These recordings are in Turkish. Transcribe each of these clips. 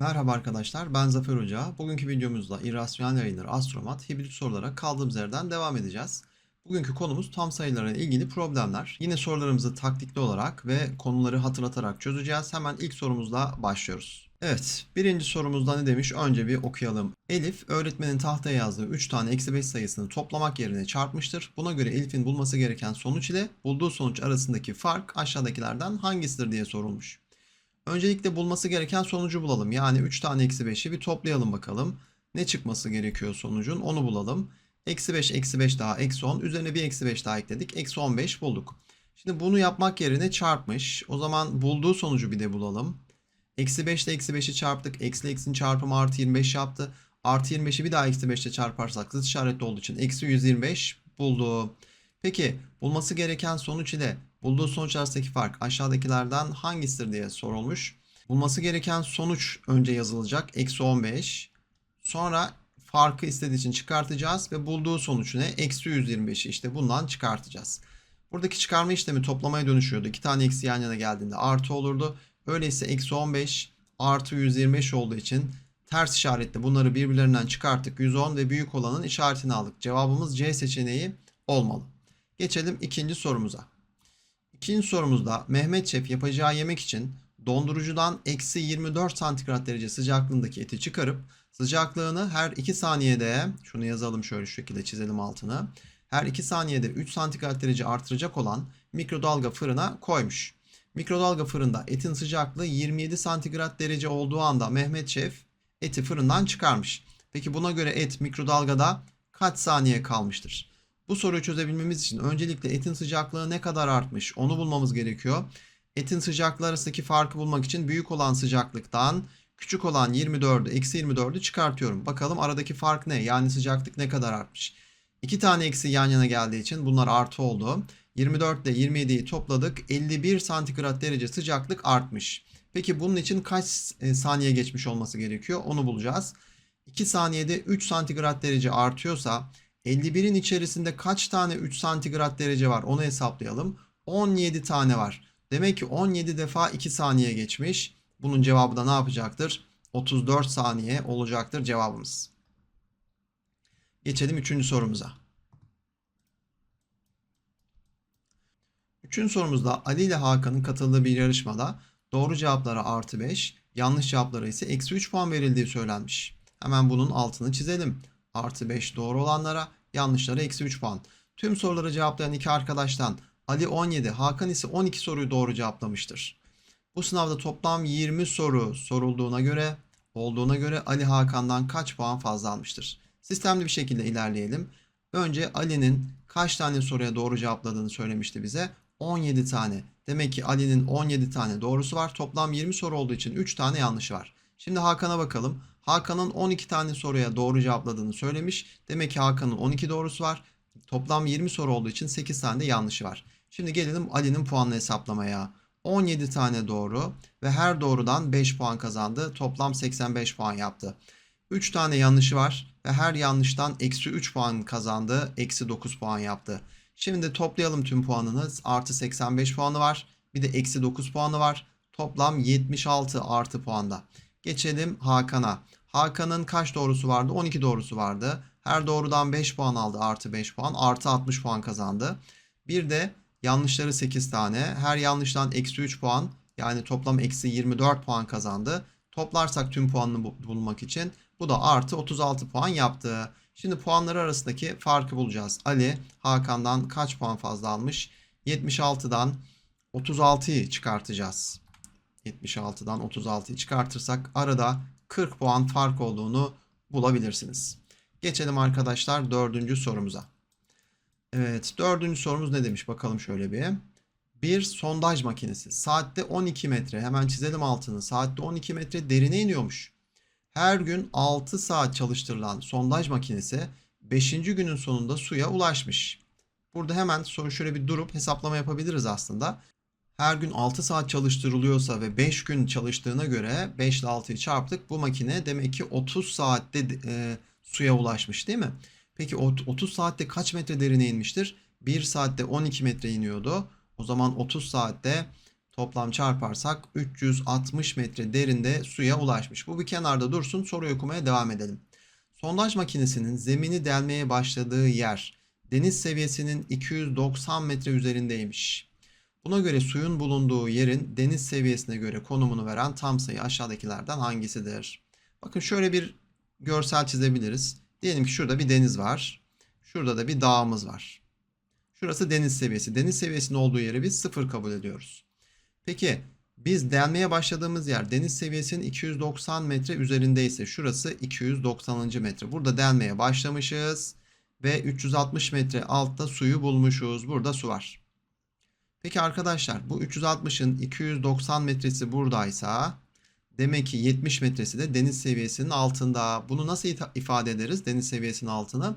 Merhaba arkadaşlar, ben Zafer Hoca. Bugünkü videomuzda irrasyonel yayınlar, astromat, hibrit sorulara kaldığımız yerden devam edeceğiz. Bugünkü konumuz tam sayılarla ilgili problemler. Yine sorularımızı taktikli olarak ve konuları hatırlatarak çözeceğiz. Hemen ilk sorumuzla başlıyoruz. Evet, birinci sorumuzda ne demiş? Önce bir okuyalım. Elif, öğretmenin tahtaya yazdığı 3 tane eksi 5 sayısını toplamak yerine çarpmıştır. Buna göre Elif'in bulması gereken sonuç ile bulduğu sonuç arasındaki fark aşağıdakilerden hangisidir diye sorulmuş. Öncelikle bulması gereken sonucu bulalım. Yani 3 tane eksi 5'i bir toplayalım bakalım. Ne çıkması gerekiyor sonucun onu bulalım. Eksi 5 eksi 5 daha eksi 10. Üzerine bir eksi 5 daha ekledik. Eksi 15 bulduk. Şimdi bunu yapmak yerine çarpmış. O zaman bulduğu sonucu bir de bulalım. Eksi 5 ile eksi 5'i çarptık. Eksi eksinin çarpımı artı 25 yaptı. Artı 25'i bir daha eksi 5 ile çarparsak zıt işaretli olduğu için eksi 125 buldu. Peki bulması gereken sonuç ile bulduğu sonuç arasındaki fark aşağıdakilerden hangisidir diye sorulmuş. Bulması gereken sonuç önce yazılacak. Eksi 15. Sonra farkı istediği için çıkartacağız ve bulduğu sonuç ne? Eksi 125'i işte bundan çıkartacağız. Buradaki çıkarma işlemi toplamaya dönüşüyordu. İki tane eksi yan yana geldiğinde artı olurdu. Öyleyse eksi 15 artı 125 olduğu için ters işaretle bunları birbirlerinden çıkarttık. 110 ve büyük olanın işaretini aldık. Cevabımız C seçeneği olmalı. Geçelim ikinci sorumuza. İkinci sorumuzda Mehmet Şef yapacağı yemek için dondurucudan eksi 24 santigrat derece sıcaklığındaki eti çıkarıp sıcaklığını her 2 saniyede şunu yazalım şöyle şu şekilde çizelim altını. Her 2 saniyede 3 santigrat derece artıracak olan mikrodalga fırına koymuş. Mikrodalga fırında etin sıcaklığı 27 santigrat derece olduğu anda Mehmet Şef eti fırından çıkarmış. Peki buna göre et mikrodalgada kaç saniye kalmıştır? Bu soruyu çözebilmemiz için öncelikle etin sıcaklığı ne kadar artmış onu bulmamız gerekiyor. Etin sıcaklığı arasındaki farkı bulmak için büyük olan sıcaklıktan küçük olan 24'ü eksi 24'ü çıkartıyorum. Bakalım aradaki fark ne? Yani sıcaklık ne kadar artmış? İki tane eksi yan yana geldiği için bunlar artı oldu. 24 ile 27'yi topladık. 51 santigrat derece sıcaklık artmış. Peki bunun için kaç e, saniye geçmiş olması gerekiyor? Onu bulacağız. 2 saniyede 3 santigrat derece artıyorsa 51'in içerisinde kaç tane 3 santigrat derece var onu hesaplayalım. 17 tane var. Demek ki 17 defa 2 saniye geçmiş. Bunun cevabı da ne yapacaktır? 34 saniye olacaktır cevabımız. Geçelim 3. sorumuza. Üçüncü sorumuzda Ali ile Hakan'ın katıldığı bir yarışmada doğru cevaplara artı 5, yanlış cevaplara ise eksi 3 puan verildiği söylenmiş. Hemen bunun altını çizelim. Artı 5 doğru olanlara, yanlışlara eksi 3 puan. Tüm soruları cevaplayan iki arkadaştan Ali 17, Hakan ise 12 soruyu doğru cevaplamıştır. Bu sınavda toplam 20 soru sorulduğuna göre, olduğuna göre Ali Hakan'dan kaç puan fazla almıştır? Sistemli bir şekilde ilerleyelim. Önce Ali'nin kaç tane soruya doğru cevapladığını söylemişti bize. 17 tane. Demek ki Ali'nin 17 tane doğrusu var. Toplam 20 soru olduğu için 3 tane yanlışı var. Şimdi Hakan'a bakalım. Hakan'ın 12 tane soruya doğru cevapladığını söylemiş. Demek ki Hakan'ın 12 doğrusu var. Toplam 20 soru olduğu için 8 tane de yanlışı var. Şimdi gelelim Ali'nin puanını hesaplamaya. 17 tane doğru ve her doğrudan 5 puan kazandı. Toplam 85 puan yaptı. 3 tane yanlışı var ve her yanlıştan eksi 3 puan kazandı. Eksi 9 puan yaptı. Şimdi toplayalım tüm puanını. Artı 85 puanı var. Bir de eksi 9 puanı var. Toplam 76 artı puanda. Geçelim Hakan'a. Hakan'ın kaç doğrusu vardı? 12 doğrusu vardı. Her doğrudan 5 puan aldı. Artı 5 puan. Artı 60 puan kazandı. Bir de yanlışları 8 tane. Her yanlıştan eksi 3 puan. Yani toplam eksi 24 puan kazandı. Toplarsak tüm puanını bulmak için bu da artı 36 puan yaptı. Şimdi puanları arasındaki farkı bulacağız. Ali Hakan'dan kaç puan fazla almış? 76'dan 36'yı çıkartacağız. 76'dan 36'yı çıkartırsak arada 40 puan fark olduğunu bulabilirsiniz. Geçelim arkadaşlar dördüncü sorumuza. Evet dördüncü sorumuz ne demiş bakalım şöyle bir. Bir sondaj makinesi saatte 12 metre hemen çizelim altını saatte 12 metre derine iniyormuş. Her gün 6 saat çalıştırılan sondaj makinesi 5. günün sonunda suya ulaşmış. Burada hemen sonra şöyle bir durup hesaplama yapabiliriz aslında. Her gün 6 saat çalıştırılıyorsa ve 5 gün çalıştığına göre 5 ile 6'yı çarptık. Bu makine demek ki 30 saatte e, suya ulaşmış değil mi? Peki 30 saatte kaç metre derine inmiştir? 1 saatte 12 metre iniyordu. O zaman 30 saatte Toplam çarparsak 360 metre derinde suya ulaşmış. Bu bir kenarda dursun soruyu okumaya devam edelim. Sondaj makinesinin zemini delmeye başladığı yer deniz seviyesinin 290 metre üzerindeymiş. Buna göre suyun bulunduğu yerin deniz seviyesine göre konumunu veren tam sayı aşağıdakilerden hangisidir? Bakın şöyle bir görsel çizebiliriz. Diyelim ki şurada bir deniz var. Şurada da bir dağımız var. Şurası deniz seviyesi. Deniz seviyesinin olduğu yeri biz sıfır kabul ediyoruz. Peki biz delmeye başladığımız yer deniz seviyesinin 290 metre üzerindeyse şurası 290. metre. Burada delmeye başlamışız ve 360 metre altta suyu bulmuşuz. Burada su var. Peki arkadaşlar bu 360'ın 290 metresi buradaysa demek ki 70 metresi de deniz seviyesinin altında. Bunu nasıl ifade ederiz deniz seviyesinin altını?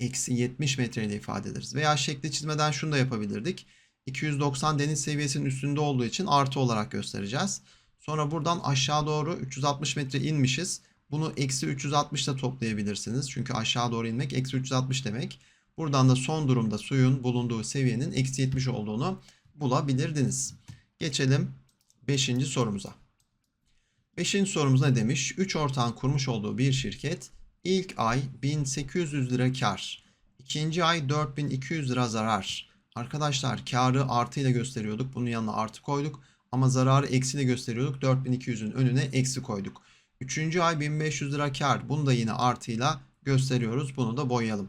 Eksi 70 metre ile ifade ederiz. Veya şekli çizmeden şunu da yapabilirdik. 290 deniz seviyesinin üstünde olduğu için artı olarak göstereceğiz. Sonra buradan aşağı doğru 360 metre inmişiz. Bunu eksi 360 da toplayabilirsiniz. Çünkü aşağı doğru inmek eksi 360 demek. Buradan da son durumda suyun bulunduğu seviyenin eksi 70 olduğunu bulabilirdiniz. Geçelim 5. sorumuza. 5. sorumuz ne demiş? 3 ortağın kurmuş olduğu bir şirket ilk ay 1800 lira kar, ikinci ay 4200 lira zarar. Arkadaşlar karı artı ile gösteriyorduk. Bunun yanına artı koyduk. Ama zararı eksi ile gösteriyorduk. 4200'ün önüne eksi koyduk. Üçüncü ay 1500 lira kar. Bunu da yine artıyla gösteriyoruz. Bunu da boyayalım.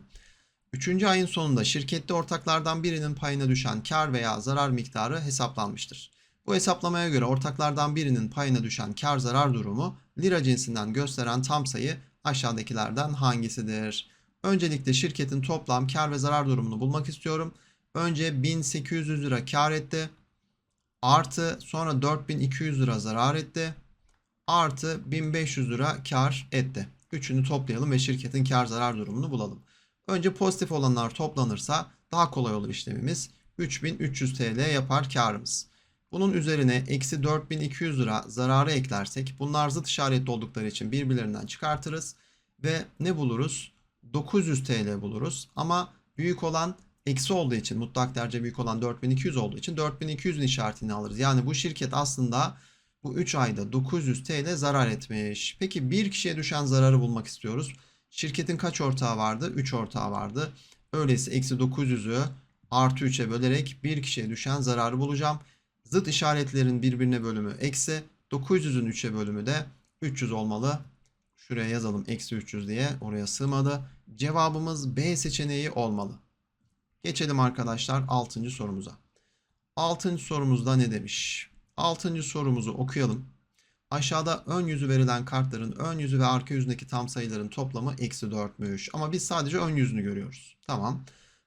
Üçüncü ayın sonunda şirkette ortaklardan birinin payına düşen kar veya zarar miktarı hesaplanmıştır. Bu hesaplamaya göre ortaklardan birinin payına düşen kar zarar durumu lira cinsinden gösteren tam sayı aşağıdakilerden hangisidir? Öncelikle şirketin toplam kar ve zarar durumunu bulmak istiyorum. Önce 1800 lira kar etti. Artı sonra 4200 lira zarar etti. Artı 1500 lira kar etti. Üçünü toplayalım ve şirketin kar zarar durumunu bulalım. Önce pozitif olanlar toplanırsa daha kolay olur işlemimiz. 3300 TL yapar karımız. Bunun üzerine eksi 4200 lira zararı eklersek bunlar zıt işaretli oldukları için birbirlerinden çıkartırız. Ve ne buluruz? 900 TL buluruz. Ama büyük olan eksi olduğu için mutlak derece büyük olan 4200 olduğu için 4200'ün işaretini alırız. Yani bu şirket aslında bu 3 ayda 900 TL zarar etmiş. Peki bir kişiye düşen zararı bulmak istiyoruz. Şirketin kaç ortağı vardı? 3 ortağı vardı. Öyleyse eksi 900'ü artı 3'e bölerek bir kişiye düşen zararı bulacağım. Zıt işaretlerin birbirine bölümü eksi. 900'ün 3'e bölümü de 300 olmalı. Şuraya yazalım eksi 300 diye. Oraya sığmadı. Cevabımız B seçeneği olmalı. Geçelim arkadaşlar 6. sorumuza. 6. sorumuzda ne demiş? 6. sorumuzu okuyalım. Aşağıda ön yüzü verilen kartların ön yüzü ve arka yüzündeki tam sayıların toplamı eksi 4'müş. Ama biz sadece ön yüzünü görüyoruz. Tamam.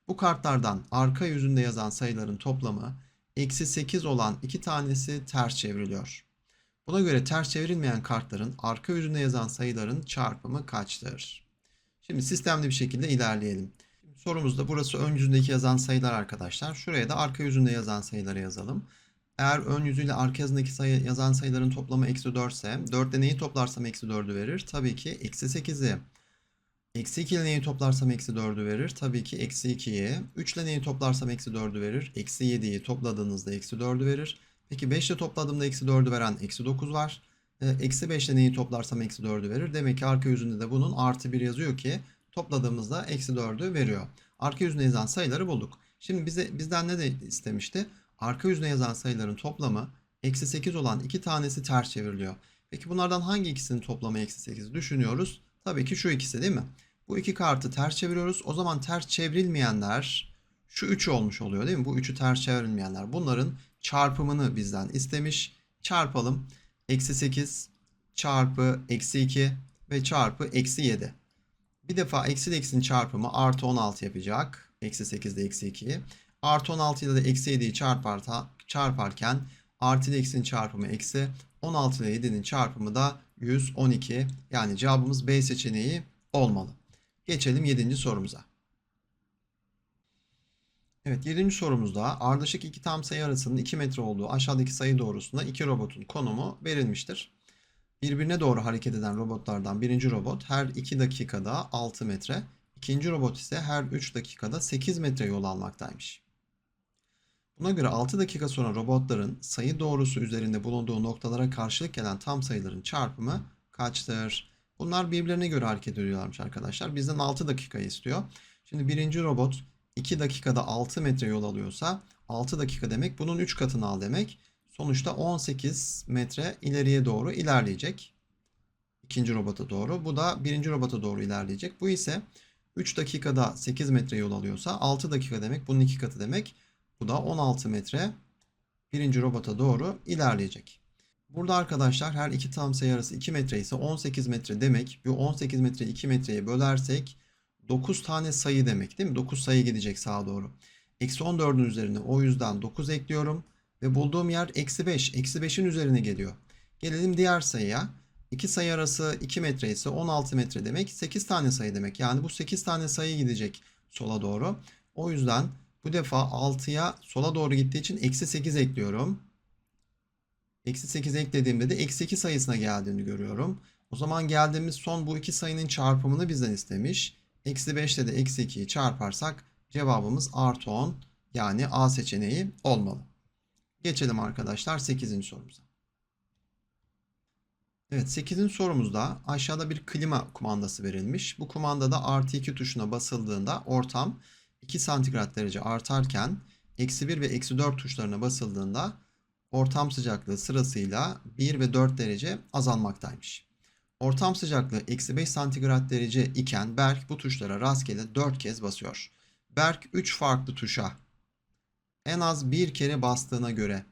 Bu kartlardan arka yüzünde yazan sayıların toplamı eksi 8 olan iki tanesi ters çevriliyor. Buna göre ters çevrilmeyen kartların arka yüzünde yazan sayıların çarpımı kaçtır? Şimdi sistemli bir şekilde ilerleyelim. Sorumuzda burası ön yüzündeki yazan sayılar arkadaşlar. Şuraya da arka yüzünde yazan sayıları yazalım. Eğer ön yüzüyle arka yüzündeki sayı, yazan sayıların toplamı eksi 4 ise 4 ile neyi toplarsam eksi 4'ü verir? Tabii ki eksi 8'i. Eksi 2 ile neyi toplarsam eksi 4'ü verir? Tabii ki eksi 2'yi. 3 ile neyi toplarsam eksi 4'ü verir? Eksi 7'yi topladığınızda eksi 4'ü verir. Peki 5 ile topladığımda eksi 4'ü veren eksi 9 var. E, eksi 5 ile neyi toplarsam eksi 4'ü verir. Demek ki arka yüzünde de bunun artı 1 yazıyor ki topladığımızda eksi 4'ü veriyor. Arka yüzünde yazan sayıları bulduk. Şimdi bize bizden ne de istemişti? Arka yüzüne yazan sayıların toplamı eksi 8 olan iki tanesi ters çevriliyor. Peki bunlardan hangi ikisinin toplamı eksi 8 düşünüyoruz? Tabii ki şu ikisi değil mi? Bu iki kartı ters çeviriyoruz. O zaman ters çevrilmeyenler şu 3 olmuş oluyor değil mi? Bu 3'ü ters çevrilmeyenler. Bunların çarpımını bizden istemiş. Çarpalım. Eksi 8 çarpı eksi 2 ve çarpı eksi 7. Bir defa eksi ile eksinin çarpımı artı 16 yapacak. Eksi 8 ile eksi 2'yi. Artı 16 ile de eksi 7'yi çarparta, çarparken artı ile eksinin çarpımı eksi 16 ile 7'nin çarpımı da 112. Yani cevabımız B seçeneği olmalı. Geçelim 7. sorumuza. Evet 7. sorumuzda ardışık iki tam sayı arasının 2 metre olduğu aşağıdaki sayı doğrusunda iki robotun konumu verilmiştir. Birbirine doğru hareket eden robotlardan birinci robot her 2 dakikada 6 metre, ikinci robot ise her 3 dakikada 8 metre yol almaktaymış. Buna göre 6 dakika sonra robotların sayı doğrusu üzerinde bulunduğu noktalara karşılık gelen tam sayıların çarpımı kaçtır? Bunlar birbirlerine göre hareket ediyorlarmış arkadaşlar. Bizden 6 dakika istiyor. Şimdi birinci robot 2 dakikada 6 metre yol alıyorsa 6 dakika demek bunun 3 katını al demek. Sonuçta 18 metre ileriye doğru ilerleyecek. İkinci robota doğru. Bu da birinci robota doğru ilerleyecek. Bu ise 3 dakikada 8 metre yol alıyorsa 6 dakika demek bunun 2 katı demek. Bu da 16 metre birinci robota doğru ilerleyecek. Burada arkadaşlar her iki tam sayı arası 2 metre ise 18 metre demek. Bu 18 metre 2 metreye bölersek 9 tane sayı demek değil mi? 9 sayı gidecek sağa doğru. Eksi 14'ün üzerine o yüzden 9 ekliyorum. Ve bulduğum yer eksi 5. Eksi 5'in üzerine geliyor. Gelelim diğer sayıya. 2 sayı arası 2 metre ise 16 metre demek. 8 tane sayı demek. Yani bu 8 tane sayı gidecek sola doğru. O yüzden bu defa 6'ya sola doğru gittiği için eksi 8 ekliyorum. Eksi 8 eklediğimde de eksi 2 sayısına geldiğini görüyorum. O zaman geldiğimiz son bu iki sayının çarpımını bizden istemiş. Eksi 5 ile de eksi 2'yi çarparsak cevabımız artı 10 yani A seçeneği olmalı. Geçelim arkadaşlar 8. sorumuza. Evet 8. sorumuzda aşağıda bir klima kumandası verilmiş. Bu kumandada artı 2 tuşuna basıldığında ortam 2 santigrat derece artarken eksi 1 ve eksi 4 tuşlarına basıldığında ortam sıcaklığı sırasıyla 1 ve 4 derece azalmaktaymış. Ortam sıcaklığı eksi 5 santigrat derece iken Berk bu tuşlara rastgele 4 kez basıyor. Berk 3 farklı tuşa en az bir kere bastığına göre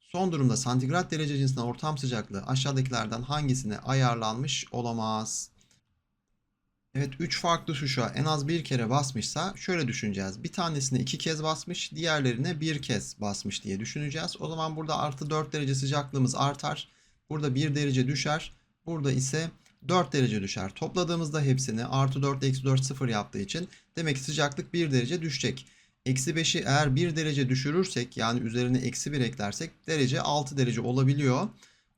son durumda santigrat derece cinsinden ortam sıcaklığı aşağıdakilerden hangisine ayarlanmış olamaz? Evet 3 farklı tuşa en az bir kere basmışsa şöyle düşüneceğiz. Bir tanesine 2 kez basmış, diğerlerine bir kez basmış diye düşüneceğiz. O zaman burada artı 4 derece sıcaklığımız artar. Burada 1 derece düşer. Burada ise 4 derece düşer. Topladığımızda hepsini artı 4 eksi 4 sıfır yaptığı için demek ki sıcaklık 1 derece düşecek. Eksi 5'i eğer 1 derece düşürürsek yani üzerine eksi 1 eklersek derece 6 derece olabiliyor.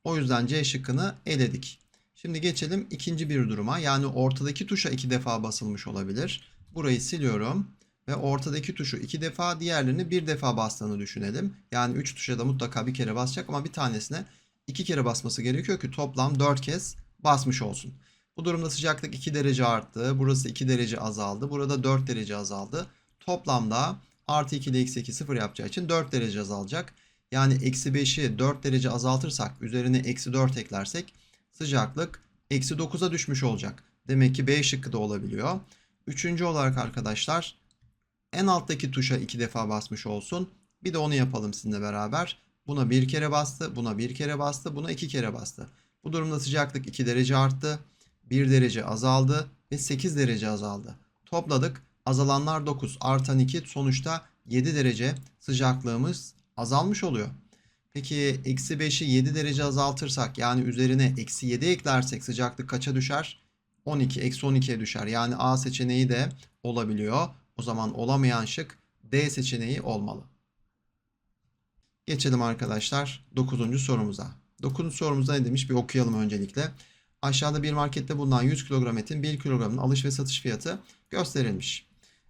O yüzden C şıkkını eledik. Şimdi geçelim ikinci bir duruma. Yani ortadaki tuşa iki defa basılmış olabilir. Burayı siliyorum. Ve ortadaki tuşu iki defa diğerlerini bir defa bastığını düşünelim. Yani 3 tuşa da mutlaka bir kere basacak ama bir tanesine iki kere basması gerekiyor ki toplam 4 kez basmış olsun. Bu durumda sıcaklık 2 derece arttı. Burası 2 derece azaldı. Burada 4 derece azaldı. Toplamda artı 2 ile eksi 2 sıfır yapacağı için 4 derece azalacak. Yani eksi 5'i 4 derece azaltırsak üzerine eksi 4 eklersek sıcaklık eksi 9'a düşmüş olacak. Demek ki B şıkkı da olabiliyor. Üçüncü olarak arkadaşlar en alttaki tuşa iki defa basmış olsun. Bir de onu yapalım sizinle beraber. Buna bir kere bastı, buna bir kere bastı, buna iki kere bastı. Bu durumda sıcaklık 2 derece arttı, 1 derece azaldı ve 8 derece azaldı. Topladık. Azalanlar 9, artan 2 sonuçta 7 derece sıcaklığımız azalmış oluyor. Peki eksi 5'i 7 derece azaltırsak yani üzerine eksi 7 eklersek sıcaklık kaça düşer? 12, eksi 12'ye düşer. Yani A seçeneği de olabiliyor. O zaman olamayan şık D seçeneği olmalı. Geçelim arkadaşlar 9. sorumuza. 9. sorumuzda ne demiş bir okuyalım öncelikle. Aşağıda bir markette bulunan 100 kilogram etin 1 kilogramın alış ve satış fiyatı gösterilmiş.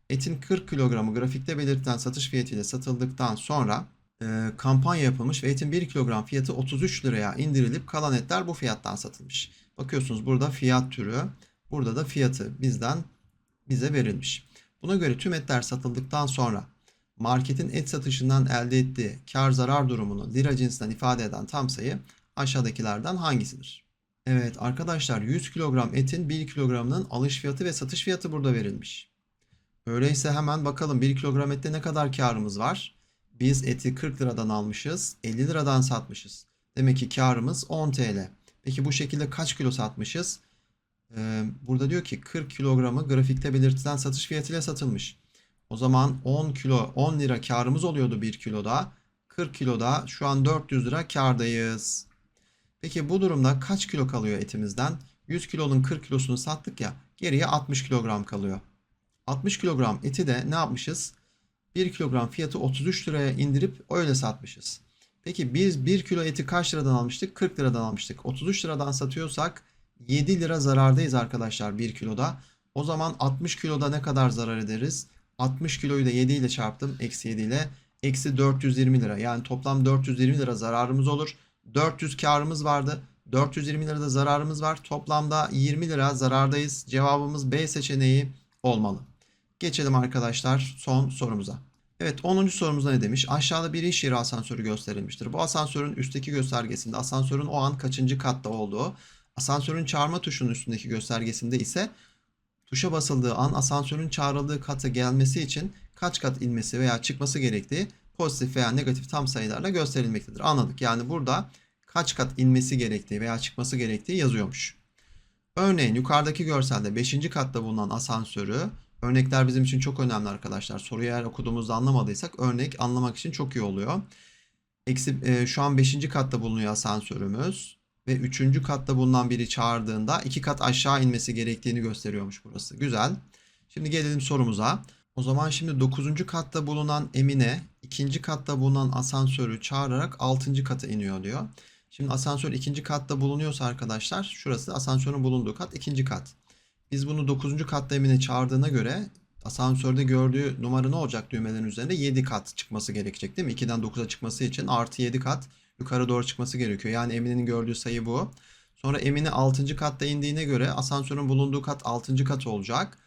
Etin 40 kilogramı grafikte belirtilen satış fiyatıyla satıldıktan sonra e, kampanya yapılmış ve etin 1 kilogram fiyatı 33 liraya indirilip kalan etler bu fiyattan satılmış. Bakıyorsunuz burada fiyat türü, burada da fiyatı bizden bize verilmiş. Buna göre tüm etler satıldıktan sonra marketin et satışından elde ettiği kar zarar durumunu lira cinsinden ifade eden tam sayı aşağıdakilerden hangisidir? Evet arkadaşlar 100 kilogram etin 1 kilogramının alış fiyatı ve satış fiyatı burada verilmiş. Öyleyse hemen bakalım 1 kilogram ette ne kadar karımız var? Biz eti 40 liradan almışız, 50 liradan satmışız. Demek ki karımız 10 TL. Peki bu şekilde kaç kilo satmışız? Ee, burada diyor ki 40 kilogramı grafikte belirtilen satış fiyatıyla satılmış. O zaman 10 kilo 10 lira karımız oluyordu 1 kiloda. 40 kiloda şu an 400 lira kardayız. Peki bu durumda kaç kilo kalıyor etimizden? 100 kilonun 40 kilosunu sattık ya. Geriye 60 kilogram kalıyor. 60 kilogram eti de ne yapmışız? 1 kilogram fiyatı 33 liraya indirip öyle satmışız. Peki biz 1 kilo eti kaç liradan almıştık? 40 liradan almıştık. 33 liradan satıyorsak 7 lira zarardayız arkadaşlar 1 kiloda. O zaman 60 kiloda ne kadar zarar ederiz? 60 kiloyu da 7 ile çarptım. Eksi 7 ile. Eksi 420 lira. Yani toplam 420 lira zararımız olur. 400 karımız vardı. 420 lira da zararımız var. Toplamda 20 lira zarardayız. Cevabımız B seçeneği olmalı. Geçelim arkadaşlar son sorumuza. Evet 10. sorumuzda ne demiş? Aşağıda bir iş yeri asansörü gösterilmiştir. Bu asansörün üstteki göstergesinde asansörün o an kaçıncı katta olduğu, asansörün çağırma tuşunun üstündeki göstergesinde ise tuşa basıldığı an asansörün çağrıldığı kata gelmesi için kaç kat inmesi veya çıkması gerektiği pozitif veya negatif tam sayılarla gösterilmektedir. Anladık. Yani burada kaç kat inmesi gerektiği veya çıkması gerektiği yazıyormuş. Örneğin yukarıdaki görselde 5. katta bulunan asansörü örnekler bizim için çok önemli arkadaşlar. Soruyu eğer okuduğumuzda anlamadıysak örnek anlamak için çok iyi oluyor. Eksi, e, şu an 5. katta bulunuyor asansörümüz ve 3. katta bulunan biri çağırdığında 2 kat aşağı inmesi gerektiğini gösteriyormuş burası. Güzel. Şimdi gelelim sorumuza. O zaman şimdi 9. katta bulunan Emine 2. katta bulunan asansörü çağırarak 6. kata iniyor diyor. Şimdi asansör 2. katta bulunuyorsa arkadaşlar şurası asansörün bulunduğu kat 2. kat. Biz bunu 9. katta Emine çağırdığına göre asansörde gördüğü numara ne olacak düğmelerin üzerinde? 7 kat çıkması gerekecek değil mi? 2'den 9'a çıkması için artı 7 kat yukarı doğru çıkması gerekiyor. Yani Emine'nin gördüğü sayı bu. Sonra Emine 6. katta indiğine göre asansörün bulunduğu kat 6. kat olacak.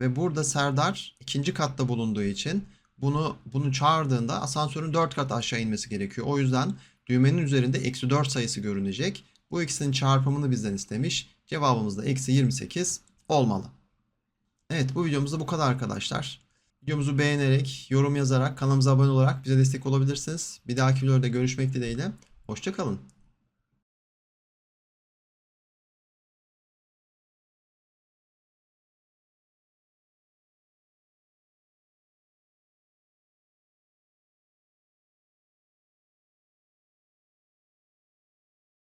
Ve burada Serdar 2. katta bulunduğu için bunu bunu çağırdığında asansörün 4 kat aşağı inmesi gerekiyor. O yüzden düğmenin üzerinde eksi 4 sayısı görünecek. Bu ikisinin çarpımını bizden istemiş. Cevabımız da eksi 28 olmalı. Evet bu videomuzda bu kadar arkadaşlar. Videomuzu beğenerek, yorum yazarak, kanalımıza abone olarak bize destek olabilirsiniz. Bir dahaki videoda görüşmek dileğiyle. Hoşçakalın.